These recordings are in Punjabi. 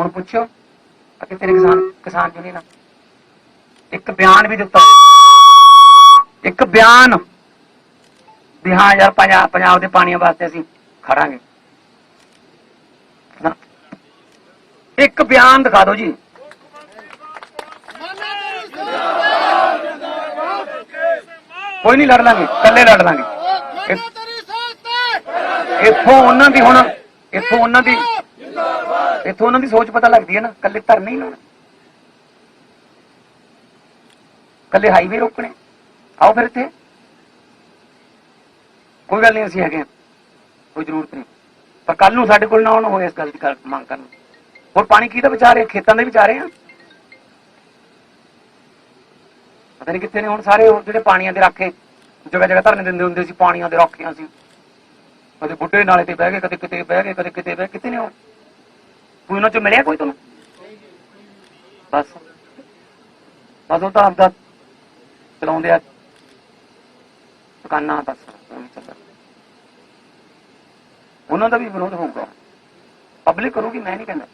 ਹੁਣ ਪੁੱਛਿਓ ਕਿ ਤੇਰੇ ਕਿਸਾਨ ਕਿਸਾਨ ਯੂਨੀਅਨ ਇੱਕ ਬਿਆਨ ਵੀ ਦਿੱਤਾ। ਇੱਕ ਬਿਆਨ। ਵੀ ਹਾਂ ਯਾਰ ਪੰਜਾਬ ਪੰਜਾਬ ਦੇ ਪਾਣੀਆਂ ਵਾਸਤੇ ਅਸੀਂ ਖੜਾਂਗੇ। ਨਾ। ਇੱਕ ਬਿਆਨ ਦਿਖਾ ਦਿਓ ਜੀ। ਕੋਈ ਨਹੀਂ ਲੜ ਲਾਂਗੇ ਇਕੱਲੇ ਲੜ ਲਾਂਗੇ। ਇੱਥੋਂ ਉਹਨਾਂ ਦੀ ਹੁਣ ਇੱਥੋਂ ਉਹਨਾਂ ਦੀ ਇੱਥੋਂ ਉਹਨਾਂ ਦੀ ਸੋਚ ਪਤਾ ਲੱਗਦੀ ਹੈ ਨਾ ਕੱਲੇ ਧਰਨੇ ਨਹੀਂ ਲਾਉਣਾ ਕੱਲੇ ਹਾਈਵੇ ਰੋਕਣੇ। ਆਓ ਫਿਰ ਇੱਥੇ। ਕੋਈ ਗੱਲ ਨਹੀਂ, ਅਸੀਂ ਹੈਗੇ ਹਾਂ। ਕੋਈ ਜ਼ਰੂਰਤ ਨਹੀਂ। ਪਰ ਕੱਲ ਨੂੰ ਸਾਡੇ ਕੋਲ ਨਾ ਆਉਣ ਹੋਏ ਇਸ ਗੱਲ ਦੀ ਮੰਗ ਕਰਨ ਹੋਰ ਪਾਣੀ ਕਿਹਦਾ ਵਿਚਾਰੇ ਖੇਤਾਂ ਦੇ ਵਿਚਾਰੇ ਆ ਪਤਾ ਨਹੀਂ ਕਿੱਥੇ ਨੇ ਹੁਣ ਸਾਰੇ ਉਹ ਜਿਹੜੇ ਪਾਣੀਆਂ ਦੇ ਰਾਖੇ, ਜਗ੍ਹਾ ਜਗ੍ਹਾ ਧਰਨੇ ਦਿੰਦੇ ਹੁੰਦੇ ਸੀ, ਪਾਣੀਆਂ ਦੇ ਰਾਖੀਆਂ ਸੀ। ਕਦੇ ਬੁੱਢੇ ਨਾਲੇ ਤੇ ਬਹਿ ਗਏ, ਕਦੇ ਕਿਤੇ ਬਹਿ ਗਏ, ਕਦੇ ਕਿਤੇ ਬਹਿ ਕਿਤੇ ਨੇ ਉਹ ਕੋਈ ਉਹਨਾਂ ਚੋਂ ਮਿਲਿਆ ਕੋਈ ਤੁਹਾਨੂੰ ਬਸ ਬਸ ਉਹ ਤਾਂ ਆਪਦਾ ਚਲਾਉਂਦੇ ਆ ਦੁਕਾਨਾਂ ਬਸ ਉਹਨਾਂ ਦਾ ਵੀ ਵਿਰੋਧ ਹੋਊਗਾ ਪਬਲਿਕ ਕਰੂਗੀ ਮੈਂ ਨਹੀਂ ਕਹਿੰਦਾ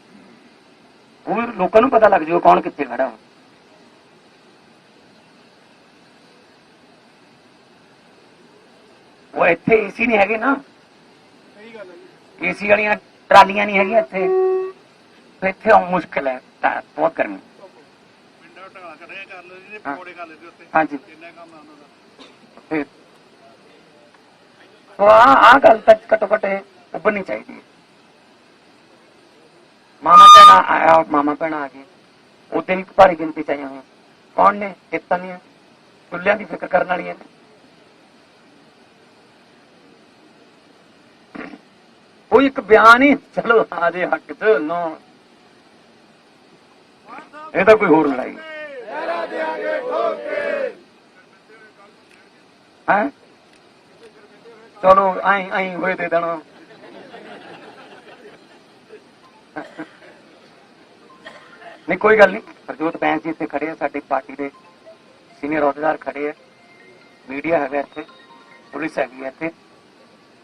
ਉਹ ਲੋਕਾਂ ਨੂੰ ਪਤਾ ਲੱਗ ਜਾਊਗਾ ਕੌਣ ਕਿੱਥੇ ਖੜਾ ਹੋ ਉਹ ਇੱਥੇ ਏਸੀ ਨਹੀਂ ਹੈਗੇ ਨਾ ਏਸੀ ਵਾਲੀਆਂ ਟਰਾਲੀਆਂ ਨਹੀਂ ਹੈਗੀਆਂ ਇੱਥੇ ਤੇ ਇੱਥੇ ਆਉਂ ਮੁਸ਼ਕਲ ਹੈ, ਤਾਂ ਬਹੁਤ ਗਰਮੀ। ਪਿੰਡਾਂ ਢਗਾ ਕੱਢਿਆ ਕਰ ਲਓ ਜੀ ਪਕੌੜੇ ਖਾ ਲੈਂਦੇ ਉੱਤੇ ਹਾਂਜੀ। ਕਿੰਨਾ ਕੰਮ ਆ ਉਹਨਾਂ ਦਾ ਫਿਰ ਆ ਗੱਲ ਤੱਕ ਘੱਟੋ ਘੱਟ ਇਹ ਉੱਭਰਨੀ ਚਾਹੀਦੀ ਹੈ। ਮਾਮਾ ਭੈਣਾ ਆਇਆ, ਮਾਮਾ ਭੈਣਾ ਆ ਗਏ। ਉਹਦੇ ਵੀ ਭਾਰੀ ਗਿਣਤੀ ਚ ਆਈਆਂ ਹੋਈਆਂ ਕੌਣ ਨੇ? ਇਤਾਂ ਨਹੀਂ ਚੁੱਲ੍ਹਿਆਂ ਦੀ ਫਿਕਰ ਕਰਨ ਵਾਲੀਆਂ ਨੇ। ਕੋਈ ਇੱਕ ਬਿਆਨ ਹੀ, ਚਲੋ ਆ ਦੇ ਹੱਕ ਚ, ਨੋ ਇਹ ਤਾਂ ਕੋਈ ਹੋਰ ਲੜਾਈ। ਹੈ? ਚਲੋ ਆਈ ਆਈ ਹੋਏ ਦੇ ਦੇਣਾ ਨਹੀਂ, ਕੋਈ ਗੱਲ ਨਹੀਂ। ਹਰਜੋਤ ਬੈਂਸ ਜੀ ਇੱਥੇ ਖੜੇ ਆ, ਸਾਡੀ ਪਾਰਟੀ ਦੇ ਸੀਨੀਅਰ ਅਹੁਦੇਦਾਰ ਖੜੇ ਆ। ਮੀਡੀਆ ਹੈਗਾ ਇੱਥੇ, ਪੁਲਿਸ ਹੈਗੀ ਹੈ ਇੱਥੇ।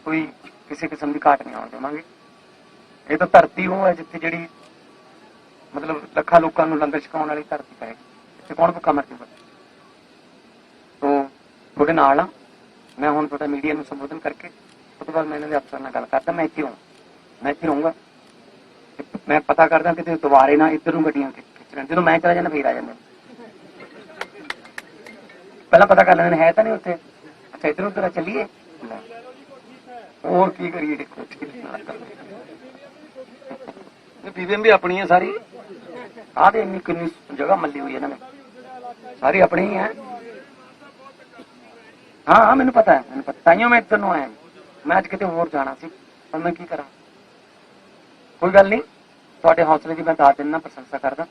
ਕੋਈ ਕਿਸੇ ਕਿਸਮ ਦੀ ਘਾਟ ਨਹੀਂ ਆਉਣ ਦੇਵਾਂਗੇ। ਇਹ ਤਾਂ ਧਰਤੀ ਉਹ ਹੈ ਜਿੱਥੇ ਜਿਹੜੀ ਮਤਲਬ ਲੱਖਾਂ ਲੋਕਾਂ ਨੂੰ ਲੰਗਰ ਛਕਾਉਣ ਵਾਲੀ ਧਰਤੀ ਹੈ ਇੱਥੇ ਕੌਣ ਭੁੱਖਾ ਮਰ ਜੂਗਾ? ਤੋ ਤੁਹਾਡੇ ਨਾਲ ਆ। ਮੈਂ ਹੁਣ ਤੁਹਾਡਾ ਮੀਡੀਆ ਨੂੰ ਸੰਬੋਧਨ ਕਰਕੇ ਉਸ ਤੋਂ ਬਾਅਦ ਮੈਂ ਇਹਨਾਂ ਦੇ ਅਫਸਰ ਨਾਲ ਗੱਲ ਕਰਦਾ। ਮੈਂ ਇੱਥੇ ਹਾਂ ਮੈਂ ਇੱਥੇ ਰਹੂੰਗਾ। ਮੈਂ ਪਤਾ ਕਰਦਾ ਕਿ ਦੁਬਾਰੇ ਨਾ ਇੱਧਰ ਨੂੰ ਗੱਡੀਆਂ ਖਿੱਚ ਜਦੋਂ ਮੈਂ ਚਲਾ ਜਾਂਦਾ, ਫੇਰ ਆ ਜਾਂਦੇ। ਪਹਿਲਾਂ ਪਤਾ ਕਰ ਲੈਣਾ ਹੈ ਤਾਂ ਨਹੀਂ ਉੱਥੇ? ਅੱਛਾ, ਇੱਧਰ ਉੱਧਰ ਚੱਲੀਏ? ਹੋਰ ਕੀ ਕਰੀਏ? ਦੇਖੋ ਇਹ ਪੀਵੀਐਮ ਵੀ ਆਪਣੀ ਹੈ ਸਾਰੀ। ਆਹ ਦੇ ਇੰਨੀ ਕਿੰਨੀ ਜਗ੍ਹਾ ਮੱਲੀ ਹੋਈ ਇਹਨਾਂ ਨੇ। ਸਾਰੀ ਆਪਣੀ ਹੀ ਹੈ। ਹਾਂ ਹਾਂ, ਮੈਨੂੰ ਪਤਾ ਹੈ, ਮੈਨੂੰ ਪਤਾ। ਤਾਈਓ ਮੈਂ ਇੱਧਰ ਨੂੰ ਆਇਆ। ਮੈਂ ਅੱਜ ਕਿਤੇ ਹੋਰ ਜਾਣਾ ਸੀ, ਪਰ ਮੈਂ ਕੀ ਕਰਾਂ? ਕੋਈ ਗੱਲ ਨਹੀਂ। ਤੁਹਾਡੇ ਹੌਸਲੇ ਦੀ ਮੈਂ ਦਾਦ ਦਿੰਦਾ ਪ੍ਰਸ਼ੰਸਾ ਕਰਦਾ।